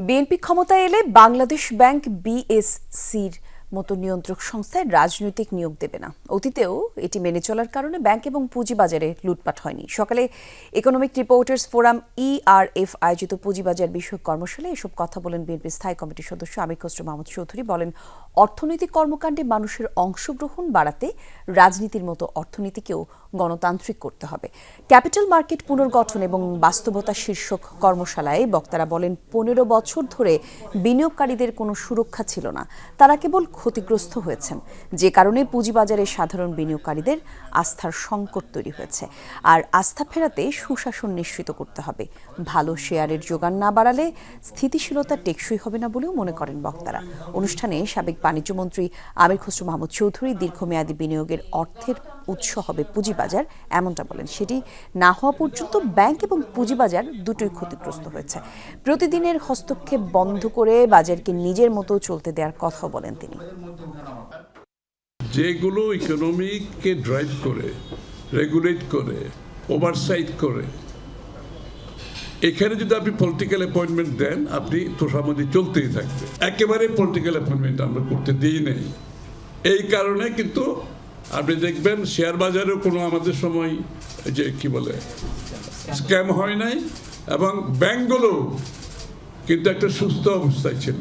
BNP ক্ষমতায় এলে Bangladesh bank বিএসসির মতো নিয়ন্ত্রক সংস্থায় রাজনৈতিক নিয়োগ দেবে না। অতীতেও এটি মেনে চলার কারণে ব্যাংক এবং পুঁজিবাজারে লুটপাট হয়নি। সকালে ইকোনমিক রিপোর্টার্স ফোরাম ইআরএফ আয়োজিত পুঁজিবাজার বিষয়ক কর্মশালায় এসব কথা বলেন বিএনপির স্থায়ী কমিটির সদস্য আমির খসরু মাহমুদ চৌধুরী। বলেন, অর্থনৈতিক কর্মকাণ্ডে মানুষের অংশগ্রহণ বাড়াতে রাজনীতির মতো অর্থনীতিকেও গণতান্ত্রিক করতে হবে। ক্যাপিটাল মার্কেট পুনর্গঠন এবং বাস্তবতা শীর্ষক কর্মশালায় বক্তারা বলেন, পনেরো বছর ধরে বিনিয়োগকারীদের কোনো সুরক্ষা ছিল না। তারা কেবল ক্ষতিগ্রস্ত হয়েছেন। যে কারণে পুঁজিবাজারে সাধারণ বিনিয়োগকারীদের আস্থার সংকট তৈরি হয়েছে। আর আস্থা ফেরাতে সুশাসন নিশ্চিত করতে হবে। ভালো শেয়ারের যোগান না বাড়ালে স্থিতিশীলতা টেকসই হবে না বলেও মনে করেন বক্তারা। অনুষ্ঠানে সাবেক বাণিজ্যমন্ত্রী আমির খসরু মাহমুদ চৌধুরী দীর্ঘমেয়াদী বিনিয়োগের অর্থের উৎস হবে পুঁজিবাজার, এমনটা বলেন সেটি। না হওয়া পর্যন্ত ব্যাংক এবং পুঁজিবাজার দুটোই ক্ষতিগ্রস্ত হয়েছে। প্রতিদিনের হস্তক্ষেপ বন্ধ করে বাজারকে নিজের মতো চলতে দেওয়ার কথাও বলেন তিনি। যেগুলো ইকোনমিককে ড্রাইভ করে, রেগুলেট করে, ওভারসাইট করে, এখানে যদি আপনি পলিটিক্যাল অ্যাপয়েন্টমেন্ট দেন, আপনি তোষামদি চলতেই থাকবে একেবারে পলিটিক্যাল অ্যাপয়েন্টমেন্ট আমরা করতে দিই নেই। এই কারণে কিন্তু আপনি দেখবেন শেয়ার বাজারেও কোনো আমাদের সময় যে কি বলে, স্ক্যাম হয় নাই এবং ব্যাঙ্কগুলো কিন্তু একটা সুস্থ অবস্থায় ছিল।